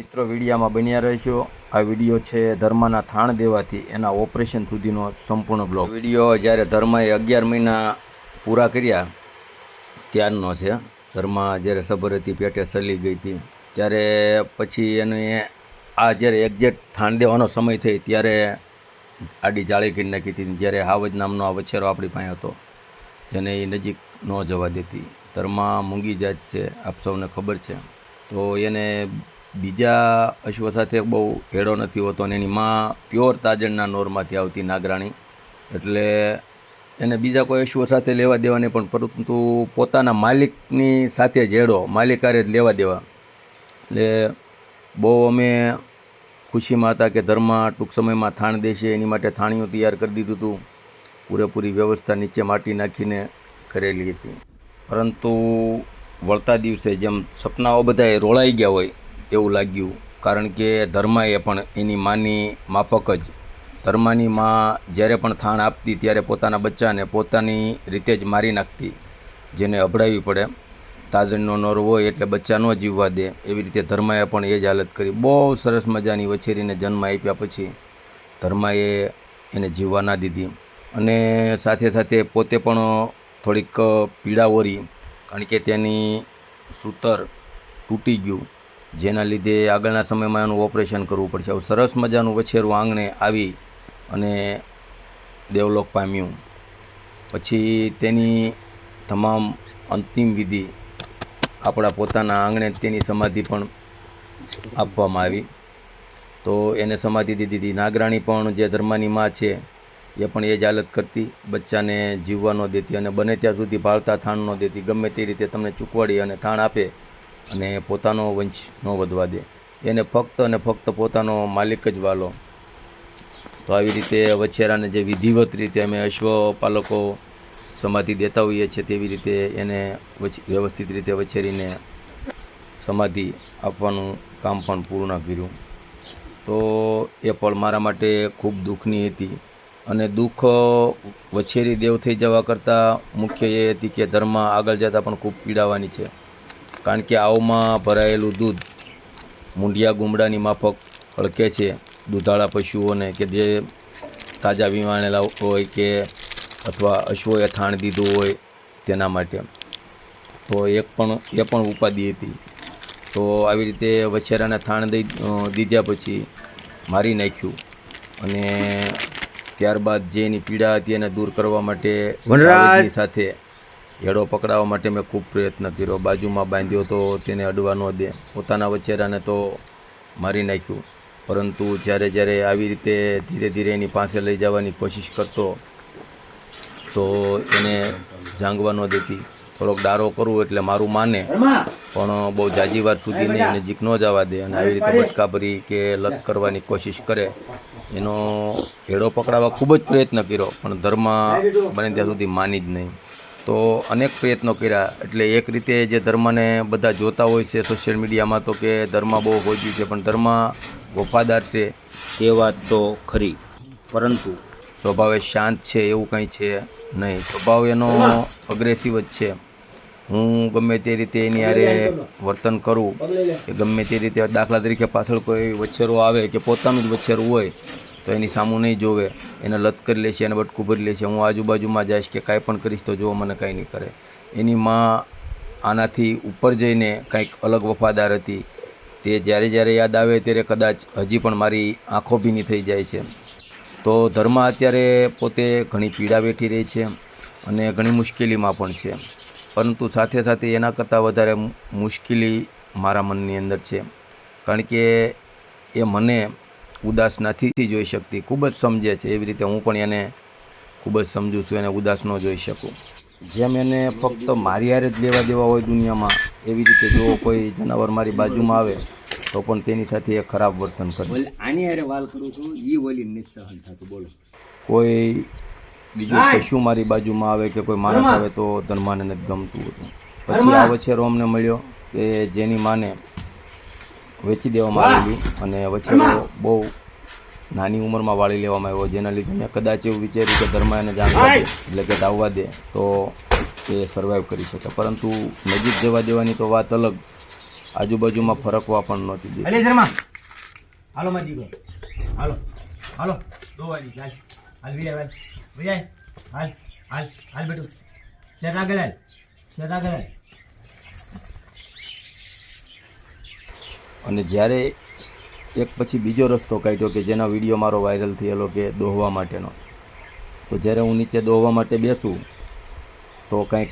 મિત્રો, વિડીયામાં બન્યા રહેશો આ વીડિયો છે ધર્માના થાણ દેવાથી એના ઓપરેશન સુધીનો સંપૂર્ણ બ્લોગ વીડિયો જ્યારે ધર્માએ અગિયાર મહિના પૂરા કર્યા, ત્યારનો છે. ધર્મા જ્યારે સબરતી પેટે સલી ગઈ હતી. ત્યારે પછી એને આ જ્યારે એક્ઝેક્ટ થાણ દેવાનો સમય થઈ, ત્યારે આડી જાળી કરી નાખી હતી. જ્યારે હાવજ નામનો આ વછેરો આપણી પાસે હતો, જેને એ નજીક ન જવા દેતી. ધર્મા મૂંગી જાત છે, આપ સૌને ખબર છે. તો એને બીજા અશ્વ સાથે બહુ હેડો નથી હોતો અને એની માં પ્યોર તાજણના નોરમાંથી આવતી નાગરાણી. એટલે એને બીજા કોઈ અશ્વ સાથે લેવા દેવા નહીં, પણ પરંતુ પોતાના માલિકની સાથે જ હેડો માલિકારે જ લેવા દેવા. એટલે બહુ અમે ખુશીમાં હતા કે ધર્મા ટૂંક સમયમાં થાણ દેશે, એની માટે થાણીઓ તૈયાર કરી દીધું હતું. પૂરેપૂરી વ્યવસ્થા નીચે માટી નાખીને કરેલી હતી. પરંતુ વળતા દિવસે જેમ સપનાઓ બધાએ રોળાઈ ગયા હોય એવું લાગ્યું. કારણ કે ધર્માએ પણ એની માની માફક જ. ધર્માની માં જ્યારે પણ થાણ આપતી ત્યારે પોતાના બચ્ચાને પોતાની રીતે જ મારી નાખતી, જેને અભડાવી પડે. તાજણનો નોર હોય એટલે બચ્ચા ન જીવવા દે. એવી રીતે ધર્માએ પણ એ જ હાલત કરી. બહુ સરસ મજાની વછેરીને જન્મ આપ્યા પછી ધર્માએ એને જીવવા ના દીધી. અને સાથે સાથે પોતે પણ થોડીક પીડા ઓરી, કારણ કે તેની સૂતર તૂટી ગયું. જેના લીધે આગળના સમયમાં એનું ઓપરેશન કરવું પડશે. આવું સરસ મજાનું વછેરું આંગણે આવી અને દેવલોક પામ્યું. પછી તેની તમામ અંતિમ વિધિ આપણા પોતાના આંગણે તેની સમાધિ પણ આપવામાં આવી. તો એને સમાધિ દીધી. હતી નાગરાણી પણ જે ધર્માની માં છે, એ પણ એ જ હાલત કરતી. બચ્ચાને જીવવા ન દેતી અને બને ત્યાં સુધી ભાળતા થાણ ન દેતી. ગમે તે રીતે તમને ચૂકવાડી અને થાણ આપે અને પોતાનો વંશ ન વધવા દે. એને ફક્ત અને ફક્ત પોતાનો માલિક જ વાલો. તો આવી રીતે વછેરાને જે વિધિવત રીતે અમે અશ્વપાલકો સમાધિ દેતા હોઈએ છીએ, તેવી રીતે એને વ્યવસ્થિત રીતે વછેરીને સમાધિ આપવાનું કામ પણ પૂર્ણ કર્યું. તો એ પળ મારા માટે ખૂબ દુઃખની હતી. અને દુઃખ વછેરી દેવ થઈ જવા કરતાં મુખ્ય એ હતી કે ધર્મ આગળ જતાં પણ ખૂબ પીડાવાની છે. કારણ કે આવમાં ભરાયેલું દૂધ મૂંઢિયા ગુમડાની માફક હળકે છે. દૂધાળા પશુઓને કે જે તાજા વિવાણેલા હોય કે અથવા અશ્વએ થાણ દીધું હોય તેના માટે. તો એક પણ એ પણ ઉપાધિ હતી. તો આવી રીતે વછેરાને થાણ દઈ દીધા પછી મારી નાખ્યું. અને ત્યારબાદ જે એની પીડા હતી એને દૂર કરવા માટે સાથે હેડો પકડાવવા માટે મેં ખૂબ પ્રયત્ન કર્યો. બાજુમાં બાંધ્યો તો તેને અડવા ન દે. પોતાના વચેરાને તો મારી નાખ્યું. પરંતુ જ્યારે જ્યારે આવી રીતે ધીરે ધીરે એની પાસે લઈ જવાની કોશિશ કરતો, તો એને જાંગવા ન દેતી. થોડોક ડારો કરું એટલે મારું માને. પણ બહુ જાજી વાર સુધી નહીં નજીક ન જવા દે અને આવી રીતે બટકા ભરી કે લત કરવાની કોશિશ કરે. એનો હેડો પકડાવવા ખૂબ જ પ્રયત્ન કર્યો, પણ ધર્મ બને ત્યાં સુધી માની જ નહીં. તો અનેક પ્રયત્નો કર્યા. એટલે એક રીતે જે ધર્મને બધા જોતા હોય છે સોશિયલ મીડિયામાં તો કે ધર્મ બહુ હોજ્યું છે, પણ ધર્મ વફાદાર છે એ વાત તો ખરી. પરંતુ સ્વભાવે શાંત છે એવું કંઈ છે નહીં. સ્વભાવ એનો અગ્રેસિવ જ છે. હું ગમે તે રીતે એની આરે વર્તન કરું, કે ગમે તે રીતે દાખલા તરીકે પાછળ કોઈ વછેરો આવે કે પોતાનું જ વછેરું હોય તો એની સામું નહીં જોવે. એને લત કરી લેશે એને બટકું ભરી લેશે હું આજુબાજુમાં જઈશ કે કાંઈ પણ કરીશ તો જો મને કાંઈ નહીં કરે. એની માં આનાથી ઉપર જઈને કંઈક અલગ વફાદાર હતી. તે જ્યારે જ્યારે યાદ આવે ત્યારે કદાચ હજી પણ મારી આંખો ભીની થઈ જાય છે. તો ધર્મ અત્યારે પોતે ઘણી પીડા વેઠી રહી છે અને ઘણી મુશ્કેલીમાં પણ છે. પરંતુ સાથે સાથે એના કરતાં વધારે મુશ્કેલી મારા મનની અંદર છે. કારણ કે એ મને ઉદાસ નથી જોઈ શકતી. ખૂબ જ સમજે છે એવી રીતે હું પણ એને ખૂબ જ સમજું છું એને ઉદાસ ન જોઈ શકું. જેમ એને ફક્ત મારી હારે જ લેવા દેવા હોય દુનિયામાં એવી રીતે જો કોઈ જનાવર મારી બાજુમાં આવે તો પણ તેની સાથે એ ખરાબ વર્તન કરે. આની હારે વાલ કરું છું એ ઓલી નથી સહન થતું. બોલો. કોઈ બીજું પશુ મારી બાજુમાં આવે કે કોઈ માણસ આવે તો ધર્માને નથી ગમતું હતું. પછી આ વચ્ચે રોમને મળ્યો કે જેની માને વેચી દેવામાં આવેલી અને વછેરો બહુ નાની ઉંમરમાં વાળી લેવામાં આવ્યો જેના લીધે મેં કદાચ એવું વિચાર્યું કે ધર્મ એને જાણ દે એટલે કે દાવવા દે તો એ સર્વાઈવ કરી શકે. પરંતુ નજીક જવા દેવાની તો વાત અલગ આજુબાજુમાં ફરકવા પણ નહોતી ધર્મા! હાલો માજી હાલો. હાલો. દો વાલી ચાલ હાલ વિજય ભાઈ વિજય હાલ હાલ હાલ બેટું. શેર આગળ હાલ. શેર આગળ હાલ. અને જ્યારે એક પછી બીજો રસ્તો કાઢ્યો કે જેના વીડિયો મારો વાયરલ થયેલો કે દોહવા માટેનો તો જ્યારે હું નીચે દોહવા માટે બેસું તો કંઈક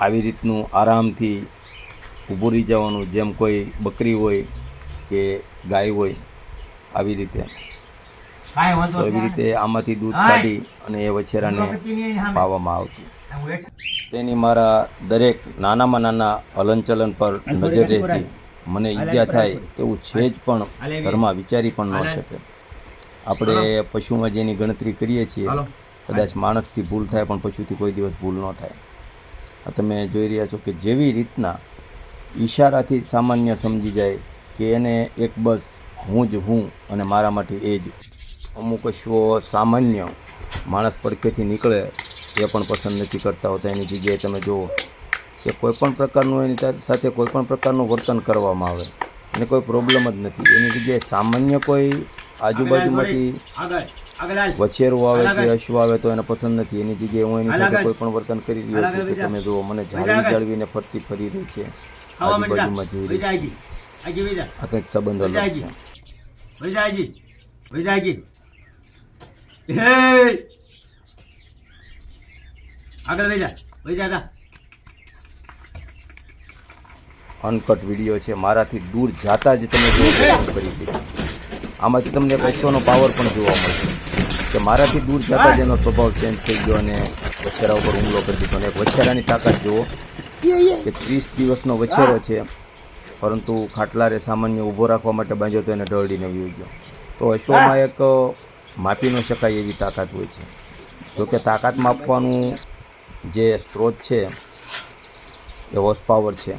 આવી રીતનું આરામથી ઊભું રહી જવાનું જેમ કોઈ બકરી હોય કે ગાય હોય આવી રીતે. તો એવી રીતે આમાંથી દૂધ કાઢી અને એ વછેરાને. પાવામાં આવતું. તેની મારા દરેક નાનામાં નાના હલનચલન પર નજર રહેતી. મને ઈજા થાય તેવું છે જ પણ ઘરમાં વિચારી પણ ન શકે. આપણે પશુમાં જેની ગણતરી કરીએ છીએ કદાચ માણસથી ભૂલ થાય પણ પશુથી કોઈ દિવસ ભૂલ ન થાય. આ તમે જોઈ રહ્યા છો કે જેવી રીતના ઈશારાથી સામાન્ય સમજી જાય કે એને એક બસ હું જ હું અને મારા માટે એ જ. અમુક અશ્વો સામાન્ય માણસ પડખેથી નીકળે એ પણ પસંદ નથી કરતા હોતા. એની જગ્યાએ તમે જુઓ કે કોઈપણ પ્રકારનું એની સાથે કોઈપણ પ્રકારનું વર્તન કરવામાં આવે. અને કોઈ પ્રોબ્લેમ જ નથી. એની જગ્યાએ સામાન્ય કોઈ આજુબાજુમાંથી વછેરું આવે કે અશ્વ આવે તો એને પસંદ નથી. એની જગ્યાએ હું એની સાથે કોઈ પણ વર્તન કરી રહ્યો છું તો તમે જુઓ મને જાળવી જાળવીને ફરતી ફરી રહી છે. આજુબાજુમાં જઈ રહી છે. આ કંઈક સંબંધ અલગ છે. વૈજાજી. વૈજાજી. હે! આગળ. વૈજા જા. અનકટ વીડિયો છે. મારાથી દૂર જાતા જ તમે કરી દીધી આમાંથી તમને એક પાવર પણ જોવા મળશે. કે મારાથી દૂર જતા જ એનો સ્વભાવ ચેન્જ થઈ ગયો અને વછેરા ઉપર હુમલો કરી દીધો. અને વછેરાની તાકાત જુઓ કે ત્રીસ દિવસનો વછેરો છે. પરંતુ ખાટલારે સામાન્ય ઊભો રાખવા માટે બાંધ્યો તો એને ઢળડીને વી ગયો. તો અશ્વમાં એક માપી ન શકાય એવી તાકાત હોય છે. જોકે તાકાત માપવાનું જે સ્ત્રોત છે, એ હોર્સ પાવર છે.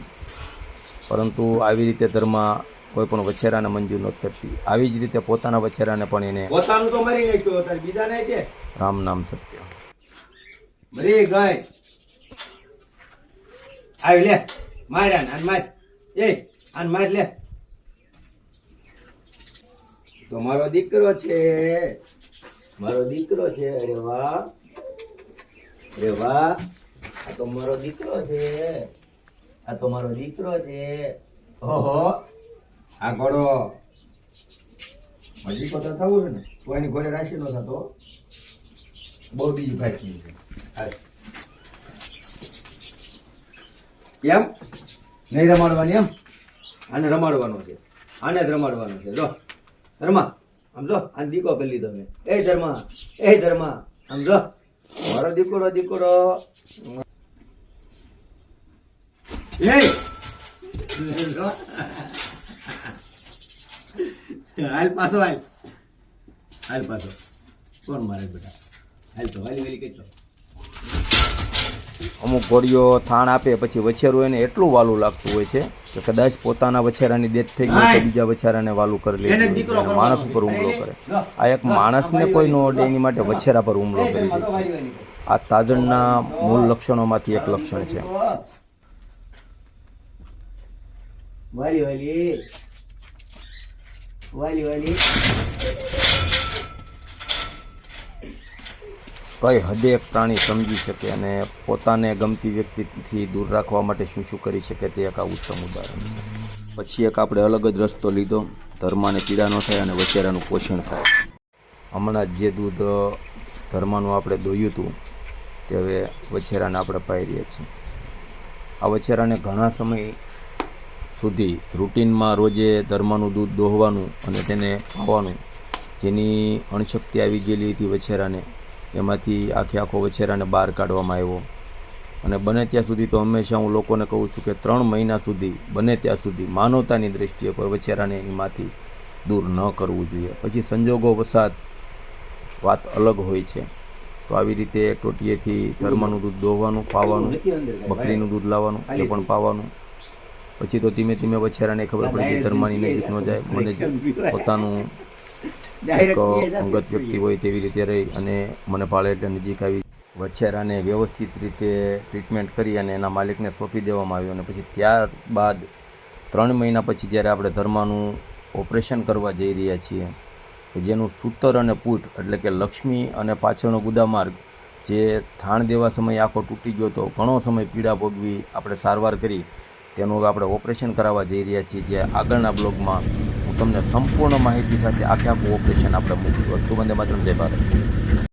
પરંતુ આવી રીતે ધર્મમાં કોઈ પણ વછેરાને મંજૂર નથી કરતી. આવી જ રીતે પોતાના વછેરાને પણ એને પોતાનું તો મરી નાખ્યો તાર બીજા ને છે? રામ નામ સત્ય. મરી ગઈ. આવી લે માર આન માર. એ આન માર લે. તો મારો દીકરો છે. મારો દીકરો છે અરે વાહ. અરે વાહ. આ તો મારો દીકરો છે. આ તો મારો દીકરો છે ઓહો. આ ઘોડો. હજી તો થવું છે ને, તો એની ઘોડે રાશિ નો થતો. બહુ બીજી ભાઈ છે. એમ? નહીં રમાડવાની એમ? આને રમાડવાનો છે. આને જ રમાડવાનો છે. જો ધર્મા, આમ જો આને દીકો કરી લીધો મેં. એ ધર્મા એ ધર્મા, આમ જો મારો દીકરો દીકરો. હાલ પાછો હાલ. હાલ પાછો. કોણ મારે બેટા? હાલ તો વાલી વાલી કેટલો અમુક ઘોડીઓ થાણ આપે પછી વછેરું એને એટલું વાલું લાગતું હોય છે કે કદાચ પોતાના વછેરાની ડેથ થઈ ગઈ તો બીજા વછેરાને વાલું કરી લે. માણસ ઉપર હુમલો કરે. આ એક માણસને કોઈ નો અડે એની માટે વછેરા પર હુમલો કરી દે છે. આ તાજણના મૂળ લક્ષણોમાંથી એક લક્ષણ છે. વાલી વાલી. વાલી વાલી. કઈ હદે એક પ્રાણી સમજી શકે અને પોતાને ગમતી વ્યક્તિથી દૂર રાખવા માટે શું શું કરી શકે તે એક આ ઉત્તમ ઉદાહરણ પછી એક આપણે અલગ જ રસ્તો લીધો. ધર્માને પીડા ન થાય અને વચેરાનું પોષણ થાય. હમણાં જ દૂધ ધર્માનું આપણે દોયું હતું, તે હવે વછેરાને આપણે પાઈ રહ્યા છીએ. આ વછેરાને ઘણા સમય સુધી રૂટીનમાં રોજે ધર્માનું દૂધ દોહવાનું અને તેને ખાવાનું. જેની અણશક્તિ આવી ગયેલી હતી વછેરાને, એમાંથી આખે આખો વછેરાને બહાર કાઢવામાં આવ્યો. અને બને ત્યાં સુધી તો હંમેશા હું લોકોને કહું છું કે ત્રણ મહિના સુધી, બને ત્યાં સુધી માનવતાની દૃષ્ટિએ કોઈ વછેરાને એનીમાંથી દૂર ન કરવું જોઈએ. પછી સંજોગો વસાત વાત અલગ હોય છે. તો આવી રીતે ટોટીએથી ધર્મનું દૂધ દોહવાનું પાવાનું બકરીનું દૂધ લાવવાનું, એ પણ પાવાનું પછી તો ધીમે ધીમે વછેરાને ખબર પડી કે ધર્મની નજીક ન જાય. મને જ પોતાનું એક અંગત વ્યક્તિ હોય તેવી રીતે રહી અને મને ભાળે એટલે નજીક આવી. વછેરાને વ્યવસ્થિત રીતે ટ્રીટમેન્ટ કરી અને એના માલિકને સોંપી દેવામાં આવ્યો અને પછી ત્યારબાદ ત્રણ મહિના પછી જ્યારે આપણે ધર્માનું ઓપરેશન કરવા જઈ રહ્યા છીએ કે જેનું સૂતર અને પૂટ એટલે કે લક્ષ્મી અને પાછળનો ગુદામાર્ગ જે થાણ દેવા સમયે આખો તૂટી ગયો તો ઘણો સમય પીડા ભોગવી આપણે સારવાર કરી તેનું આપણે ઓપરેશન કરાવવા જઈ રહ્યા છીએ, જે આગળના બ્લોગમાં હું તમને સંપૂર્ણ માહિતી સાથે આખે આખું ઓપરેશન આપણે મૂકીશું. વસ્તુ બંને માત્ર જય ભારત.